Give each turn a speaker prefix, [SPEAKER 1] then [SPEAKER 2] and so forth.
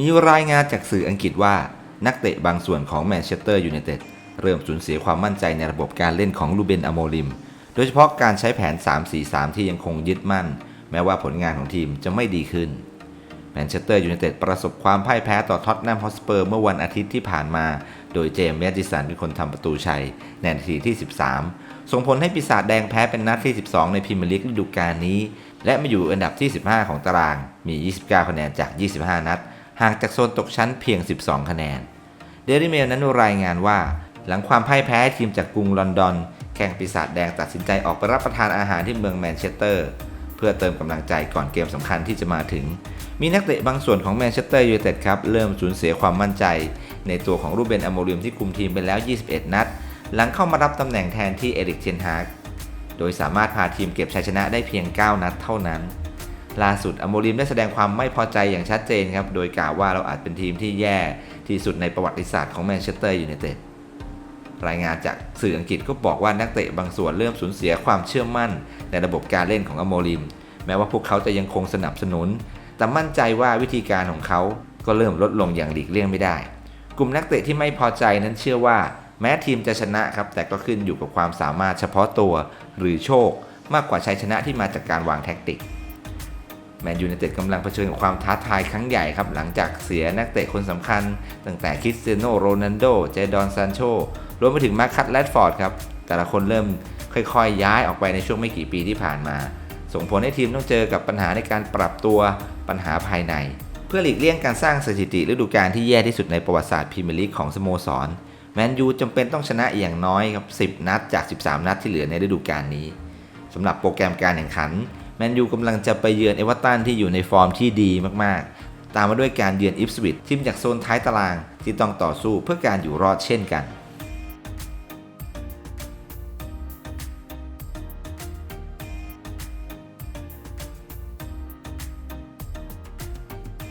[SPEAKER 1] มีรายงานจากสื่ออังกฤษว่านักเตะบางส่วนของแมนเชสเตอร์ยูไนเต็ดเริ่มสูญเสียความมั่นใจในระบบการเล่นของลูเบนอโมริม โดยเฉพาะการใช้แผน 3-4-3 ที่ยังคงยึดมั่น แม้ว่าผลงานของทีมจะไม่ดีขึ้น แมนเชสเตอร์ยูไนเต็ดประสบความพ่ายแพ้ต่อท็อตแนมฮอสเปอร์เมื่อวันอาทิตย์ที่ผ่านมา โดยเจมส์แมดดิสันเป็นคนทำประตูชัยในนาทีที่ 13 ส่งผลให้ปีศาจแดงแพ้เป็นนัดที่ 12 ในพรีเมียร์ลีกฤดูกาลนี้ และมาอยู่อันดับที่ 15 ของตาราง มี 29 คะแนนจาก 25 นัด ห่างจากโซนตกชั้นเพียง 12 คะแนนเดลิเมลนั้นรายงานว่า หลังความพ่ายแพ้ทีมจากกรุงลอนดอน แข่งปีศาจแดงตัดสินใจออกไปรับประทานอาหารที่เมืองแมนเชสเตอร์ เพื่อเติมกำลังใจก่อนเกมสำคัญที่จะมาถึง มีนักเตะบางส่วนของแมนเชสเตอร์ยูไนเต็ดครับเริ่มสูญเสียความมั่นใจ ในตัวของรูเบนอโมริมที่คุมทีมไปแล้ว 21 นัด หลังเข้ามารับตำแหน่งแทนที่เอริกเทนฮากโดยสามารถพาทีมเก็บชัยชนะได้เพียง 9 นัดเท่านั้น ล่าสุดอโมริมได้แสดงความไม่พอใจอย่างชัดเจนครับ โดยกล่าวว่าเราอาจเป็นทีมที่แย่ที่สุดในประวัติศาสตร์ของแมนเชสเตอร์ยูไนเต็ดรายงานจากสื่ออังกฤษก็บอกว่านักเตะบางส่วนเริ่มสูญเสียความเชื่อมั่น ในระบบการเล่นของอโมริม แม้ว่าพวกเขาจะยังคงสนับสนุน แต่มั่นใจว่าวิธีการของเขาก็เริ่มลดลงอย่างหลีกเลี่ยงไม่ได้ กลุ่มนักเตะที่ไม่พอใจนั้นเชื่อว่า แม้ทีมจะชนะครับ แต่ก็ขึ้นอยู่กับความสามารถเฉพาะตัว หรือโชค มากกว่าชัยชนะที่มาจากการวางแท็กติก แมนยูไนเต็ดกำลังเผชิญกับความท้าทายครั้งใหญ่ครับ หลังจากเสียนักเตะคนสำคัญ ตั้งแต่คริสเตียโนโรนัลโด เจดอนซานโช รวมไปถึงมาคัตแรดฟอร์ดครับ แต่ละคนเริ่มค่อยๆ ย้ายออกไปในช่วงไม่กี่ปีที่ผ่านมา ส่งผลให้ทีมต้องเจอกับปัญหาในการปรับตัวปัญหาภายใน เพื่อหลีกเลี่ยงการสร้างสถิติฤดูกาลที่แย่ที่สุดในประวัติศาสตร์พรีเมียร์ลีกของสโมสรแมนยูจำเป็นต้องชนะอย่างน้อยครับ10 นัดจาก 13 นัดที่เหลือในฤดูกาลนี้สำหรับโปรแกรมการแข่งขัน มนยูกำลังจะไปเยือนเอเวอร์ตันที่อยู่ในฟอร์มที่ดีมากๆ ตามมาด้วยการเยือนอิฟสวิตทีมจากโซนท้ายตารางที่ต้องต่อสู้เพื่อการอยู่รอดเช่นกัน